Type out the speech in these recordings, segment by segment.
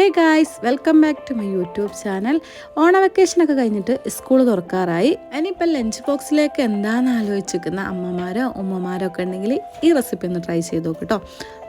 Hey guys welcome back to my YouTube channel ഓണ വെക്കേഷനൊക്കെ കഴിഞ്ഞിട്ട് സ്കൂൾ തുറക്കാറായി. ഇനിയിപ്പോൾ ലഞ്ച് ബോക്സിലേക്ക് എന്താണെന്ന് ആലോചിച്ചിരിക്കുന്ന അമ്മമാരോ ഉമ്മമാരോ ഒക്കെ ഉണ്ടെങ്കിൽ ഈ റെസിപ്പി ഒന്ന് ട്രൈ ചെയ്ത് നോക്ക് കേട്ടോ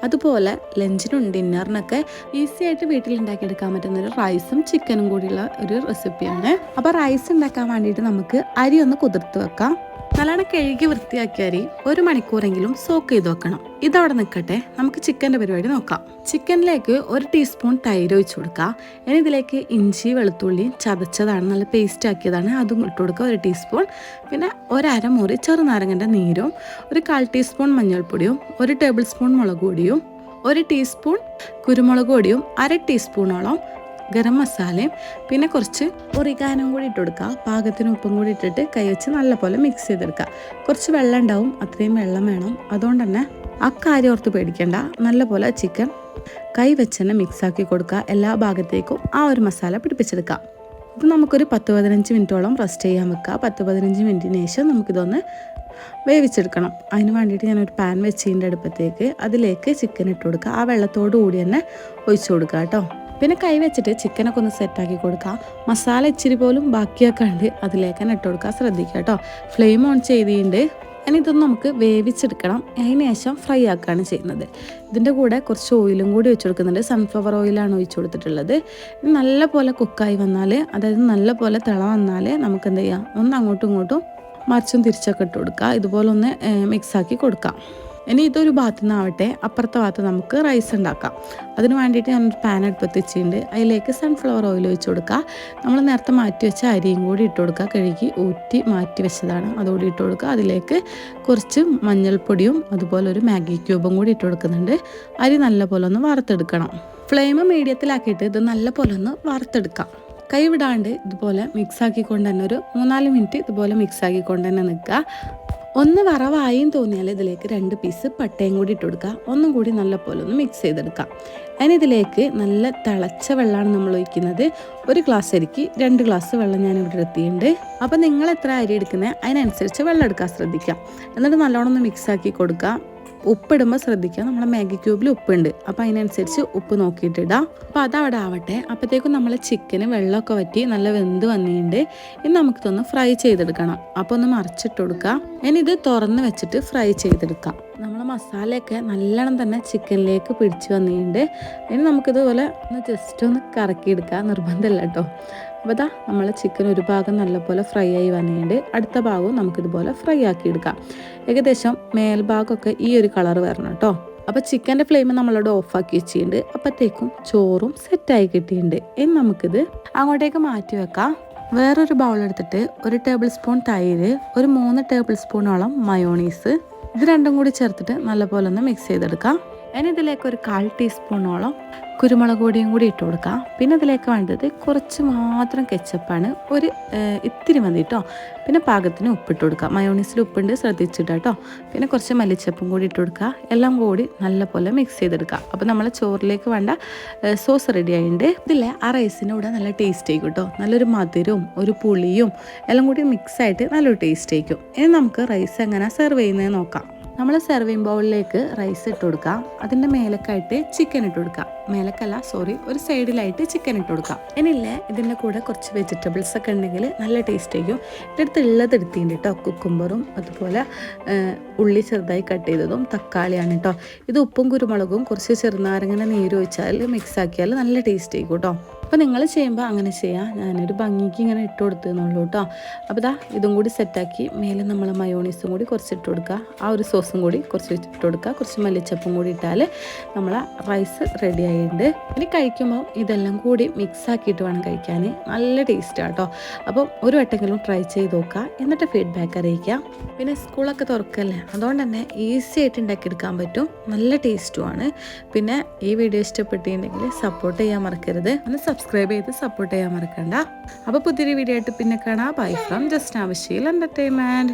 അതുപോലെ ലഞ്ചിനും ഡിന്നറിനൊക്കെ ഈസി ആയിട്ട് വീട്ടിൽ ഉണ്ടാക്കിയെടുക്കാൻ പറ്റുന്ന ഒരു റൈസും ചിക്കനും കൂടിയുള്ള ഒരു റെസിപ്പിയാണ് അപ്പോൾ റൈസ് ഉണ്ടാക്കാൻ വേണ്ടിയിട്ട് നമുക്ക് അരി ഒന്ന് കുതിർത്ത് വെക്കാം. നല്ലോണം കഴുകി വൃത്തിയാക്കിയ അരി ഒരു മണിക്കൂറെങ്കിലും സോക്ക് ചെയ്ത് വെക്കണം. ഇതവിടെ നിൽക്കട്ടെ നമുക്ക് ചിക്കന്റെ പരിപാടി നോക്കാം. ചിക്കനിലേക്ക് ഒരു ടീസ്പൂൺ തൈര് ഒഴിച്ചു കൊടുക്കുക. ഇനി ഇതിലേക്ക് ഇഞ്ചി വെളുത്തുള്ളി ചതച്ചതാണ് നല്ല പേസ്റ്റ് ആക്കിയതാണ്. അതും ഇട്ട് കൊടുക്കുക ഒരു ടീസ്പൂൺ പിന്നെ ഒരമുറി ചെറുനാരങ്ങന്റെ നീരും ഒരു കാൽ ടീസ്പൂൺ മഞ്ഞൾപ്പൊടിയും ഒരു ടേബിൾ സ്പൂൺ മുളക് പൊടിയും ഒരു ടീസ്പൂൺ കുരുമുളക് പൊടിയും അര ടീസ്പൂണോളം ഗരം മസാലയും പിന്നെ കുറച്ച് ഒറിഗാനും കൂടി ഇട്ട് കൊടുക്കുക. പാകത്തിന് ഉപ്പും കൂടി ഇട്ടിട്ട് കൈ വെച്ച് നല്ലപോലെ മിക്സ് ചെയ്തെടുക്കുക. കുറച്ച് വെള്ളം ഉണ്ടാവും അത്രയും വെള്ളം വേണം. അതുകൊണ്ട് തന്നെ ആ കാര്യം ഓർത്ത് പേടിക്കേണ്ട. നല്ലപോലെ ചിക്കൻ കൈ വെച്ച് തന്നെ മിക്സാക്കി കൊടുക്കുക. എല്ലാ ഭാഗത്തേക്കും ആ ഒരു മസാല പിടിപ്പിച്ചെടുക്കുക. ഇത് നമുക്കൊരു പത്ത് പതിനഞ്ച് മിനിറ്റോളം റെസ്റ്റ് ചെയ്യാൻ വെക്കുക. പത്ത് പതിനഞ്ച് മിനിറ്റിന് ശേഷം നമുക്കിതൊന്ന് വേവിച്ചെടുക്കണം. അതിന് വേണ്ടിയിട്ട് ഞാനൊരു പാൻ വെച്ചതിന്റെ അടുപ്പത്തേക്ക് അതിലേക്ക് ചിക്കൻ ഇട്ട് കൊടുക്കുക. ആ വെള്ളത്തോടു കൂടി തന്നെ ഒഴിച്ചു കൊടുക്കുക കേട്ടോ. പിന്നെ കൈ വെച്ചിട്ട് ചിക്കനൊക്കെ ഒന്ന് സെറ്റാക്കി കൊടുക്കുക മസാല ഇച്ചിരി പോലും ബാക്കിയാക്കാണ്ട് അതിലേക്ക് തന്നെ ഇട്ട് കൊടുക്കുക ശ്രദ്ധിക്കുക കേട്ടോ. ഫ്ലെയിം ഓൺ ചെയ്തിട്ടുണ്ട്. ഇനി ഇതൊന്ന് നമുക്ക് വേവിച്ചെടുക്കണം. അതിന് ശേഷം ഫ്രൈ ആക്കുകയാണ് ചെയ്യുന്നത്. ഇതിന്റെ കൂടെ കുറച്ച് ഓയിലും കൂടി ഒഴിച്ചു കൊടുക്കുന്നുണ്ട്. സൺഫ്ലവർ ഓയിലാണ് ഒഴിച്ചു കൊടുത്തിട്ടുള്ളത്. നല്ല പോലെ കുക്കായി വന്നാൽ അതായത് നല്ല പോലെ തിള വന്നാൽ നമുക്ക് എന്ത് ചെയ്യാം? ഒന്ന് അങ്ങോട്ടും ഇങ്ങോട്ടും മറിച്ചും തിരിച്ചൊക്കെ ഇട്ട് കൊടുക്കുക ഇതുപോലെ ഒന്ന് മിക്സാക്കി കൊടുക്കാം. ഇനി ഇതൊരു ഭാഗത്തു നിന്നാവട്ടെ അപ്പുറത്തെ ഭാഗത്ത് നമുക്ക് റൈസ് ഉണ്ടാക്കാം. അതിന് വേണ്ടിയിട്ട് ഞാനൊരു പാൻ അടുപ്പത്ത് വെച്ചിട്ടുണ്ട്. അതിലേക്ക് സൺഫ്ലവർ ഓയിൽ ഒഴിച്ച് കൊടുക്കുക. നമ്മൾ നേരത്തെ മാറ്റി വെച്ച അരിയും കൂടി ഇട്ട് കൊടുക്കുക. കഴുകി ഊറ്റി മാറ്റി വെച്ചതാണ്. അതുകൂടി ഇട്ട് കൊടുക്കുക. അതിലേക്ക് കുറച്ച് മഞ്ഞൾപ്പൊടിയും അതുപോലെ ഒരു മാഗി ക്യൂബും കൂടി ഇട്ട് കൊടുക്കുന്നുണ്ട്. അരി നല്ലപോലെ ഒന്ന് വറുത്തെടുക്കണം. ഫ്ലെയിം മീഡിയത്തിലാക്കിയിട്ട് ഇത് നല്ലപോലെ ഒന്ന് വറുത്തെടുക്കാം. കൈവിടാണ്ട് ഇതുപോലെ മിക്സ് ആക്കിക്കൊണ്ട് തന്നെ ഒരു മൂന്നാൽ മിനിറ്റ് ഇതുപോലെ മിക്സ് ആക്കിക്കൊണ്ട് തന്നെ നിൽക്കുക. ഒന്ന് വറവായും തോന്നിയാൽ ഇതിലേക്ക് രണ്ട് പീസ് പട്ടയും കൂടി ഇട്ട് കൊടുക്കുക. ഒന്നും കൂടി നല്ല പോലെ ഒന്ന് മിക്സ് ചെയ്തെടുക്കാം അതിന് ഇതിലേക്ക് നല്ല തിളച്ച വെള്ളമാണ് നമ്മൾ ഒഴിക്കുന്നത്. ഒരു ഗ്ലാസ് അരിക്ക് രണ്ട് ഗ്ലാസ് വെള്ളം ഞാൻ ഇവിടെ എത്തിയിട്ടുണ്ട് അപ്പോൾ നിങ്ങൾ എത്ര അരി എടുക്കുന്നത്? അതിനനുസരിച്ച് വെള്ളം എടുക്കാൻ ശ്രദ്ധിക്കുക. എന്നിട്ട് നല്ലോണം ഒന്ന് മിക്സ് ആക്കി കൊടുക്കുക. ഉപ്പിടുമ്പോൾ ശ്രദ്ധിക്കുക. നമ്മുടെ മാഗി ക്യൂബിൽ ഉപ്പുണ്ട്. അപ്പോൾ അതിനനുസരിച്ച് ഉപ്പ് നോക്കിയിട്ടിടാം അപ്പോൾ അതവിടെ ആവട്ടെ. അപ്പോഴത്തേക്കും നമ്മൾ ചിക്കന് വെള്ളമൊക്കെ വറ്റി നല്ല വെന്ത് വന്നിട്ടുണ്ട്. ഇനി നമുക്കിതൊന്ന് ഫ്രൈ ചെയ്തെടുക്കണം. അപ്പോൾ ഒന്ന് മറിച്ചിട്ട് കൊടുക്കുക ഇനി ഇത് തുറന്ന് വെച്ചിട്ട് ഫ്രൈ ചെയ്തെടുക്കാം. നമ്മൾ മസാലയൊക്കെ നല്ലോണം തന്നെ ചിക്കനിലേക്ക് പിടിച്ച് വന്നിട്ടുണ്ട്. ഇനി നമുക്കിതുപോലെ ഒന്ന് ജസ്റ്റ് ഒന്ന് കറക്കിയെടുക്കാം. നിർബന്ധമില്ല കേട്ടോ. അപ്പോൾ ഇതാ നമ്മൾ ചിക്കൻ ഒരു ഭാഗം നല്ലപോലെ ഫ്രൈ ആയി വന്നിട്ടുണ്ട്. അടുത്ത ഭാഗവും നമുക്കിതുപോലെ ഫ്രൈ ആക്കി എടുക്കാം. ഏകദേശം മേൽഭാഗമൊക്കെ ഈ ഒരു കളർ വരണം കേട്ടോ. അപ്പോൾ ചിക്കന്റെ ഫ്ലെയിം നമ്മളവിടെ ഓഫാക്കി വെച്ചിട്ടുണ്ട്. അപ്പോഴത്തേക്കും ചോറും സെറ്റായി കിട്ടിയിട്ടുണ്ട്. ഇനി നമുക്കിത് അങ്ങോട്ടേക്ക് മാറ്റി വെക്കാം. വേറൊരു ബൗൾ എടുത്തിട്ട് ഒരു ടേബിൾ സ്പൂൺ തൈര് ഒരു മൂന്ന് ടേബിൾ സ്പൂണോളം മയോണീസ് ഇത് രണ്ടും കൂടി ചേർത്തിട്ട് നല്ലപോലെ ഒന്ന് മിക്സ് ചെയ്തെടുക്കാം. ഇനി ഇതിലേക്ക് ഒരു കാൽ ടീസ്പൂണോളം കുരുമുളക് പൊടിയും കൂടി ഇട്ട് കൊടുക്കാം. പിന്നെ ഇതിലേക്ക് വേണ്ടത് കുറച്ച് മാത്രം കെച്ചപ്പാണ്. ഒരു ഇത്തിരി മതി കേട്ടോ പിന്നെ പാകത്തിന് ഉപ്പിട്ട് കൊടുക്കാം. മയോണീസിൽ ഉപ്പുണ്ട് ശ്രദ്ധിച്ചിട്ട് കേട്ടോ പിന്നെ കുറച്ച് മല്ലിച്ചപ്പും കൂടി ഇട്ട് കൊടുക്കുക. എല്ലാം കൂടി നല്ലപോലെ മിക്സ് ചെയ്തെടുക്കുക അപ്പോൾ നമ്മൾ ചോറിലേക്ക് വേണ്ട സോസ് റെഡി ആയിട്ടുണ്ട്. ഇതിൽ ആ റൈസിന്റെ കൂടെ നല്ല ടേസ്റ്റ് ആയിരിക്കും കേട്ടോ നല്ലൊരു മധുരവും ഒരു പുളിയും എല്ലാം കൂടി മിക്സ് ആയിട്ട് നല്ലൊരു ടേസ്റ്റ് ആയിരിക്കും ഇനി നമുക്ക് റൈസ് എങ്ങനെ സെർവ് ചെയ്യുന്നത് നോക്കാം. നമ്മൾ സെർവിങ് ബൗളിലേക്ക് റൈസ് ഇട്ട് കൊടുക്കാം. അതിന്റെ മേലക്കായിട്ട് ചിക്കൻ ഇട്ട് കൊടുക്കാം. മേലക്കല്ല സോറി ഒരു സൈഡിലായിട്ട് ചിക്കൻ ഇട്ട് കൊടുക്കാം. ഇനിയില്ലേ ഇതിന്റെ കൂടെ കുറച്ച് വെജിറ്റബിൾസ് ഒക്കെ ഉണ്ടെങ്കിൽ നല്ല ടേസ്റ്റ് ആയിരിക്കും. എന്റെ അടുത്ത് ഉള്ളത് എടുത്തിട്ടുണ്ട് കേട്ടോ കുക്കുംബറും അതുപോലെ ഉള്ളി ചെറുതായി കട്ട് ചെയ്തതും തക്കാളിയാണ് കേട്ടോ ഇത് ഉപ്പും കുരുമുളകും കുറച്ച് ചെറുനാരങ്ങനെ നീര് ഒഴിച്ചാൽ മിക്സ് ആക്കിയാൽ നല്ല ടേസ്റ്റ് ആയിരിക്കും കേട്ടോ അപ്പോൾ നിങ്ങൾ ചെയ്യുമ്പോൾ അങ്ങനെ ചെയ്യാം. ഞാനൊരു ഭംഗിക്ക് ഇങ്ങനെ ഇട്ട് കൊടുത്തതെന്നുള്ളൂ കേട്ടോ. അപ്പോൾ ഇതാ ഇതും കൂടി സെറ്റാക്കി മേലെ നമ്മൾ മയോണീസും കൂടി കുറച്ച് ഇട്ട് കൊടുക്കുക ആ ഒരു സോസും കൂടി കുറച്ച് ഇട്ട് കൊടുക്കുക കുറച്ച് മല്ലിച്ചപ്പും കൂടി ഇട്ടാൽ നമ്മൾ റൈസ് റെഡി ആയിട്ടുണ്ട്. ഇനി കഴിക്കുമ്പോൾ ഇതെല്ലാം കൂടി മിക്സ് ആക്കിയിട്ട് വേണം കഴിക്കാൻ നല്ല ടേസ്റ്റാണ് കേട്ടോ. അപ്പം ഒരു വട്ടെങ്കിലും ട്രൈ ചെയ്ത് നോക്കുക എന്നിട്ട് ഫീഡ്ബാക്ക് അറിയിക്കുക പിന്നെ സ്കൂളൊക്കെ തുറക്കല്ലേ? അതുകൊണ്ട് തന്നെ ഈസി ആയിട്ട് ഉണ്ടാക്കിയെടുക്കാൻ പറ്റും. നല്ല ടേസ്റ്റുമാണ് പിന്നെ ഈ വീഡിയോ ഇഷ്ടപ്പെട്ടിട്ടുണ്ടെങ്കിൽ സപ്പോർട്ട് ചെയ്യാൻ മറക്കരുത്. ഒന്ന് സബ്സ്ക്രൈബ് ചെയ്ത് സപ്പോർട്ട് ചെയ്യാൻ മറക്കണ്ട. അപ്പോൾ പുതിയൊരു വീഡിയോ ആയിട്ട് പിന്നെ കാണാം. ബൈ ഫ്രം ജസ്റ്റ് ആവശ്യയിൽ എന്റർടൈൻമെന്റ്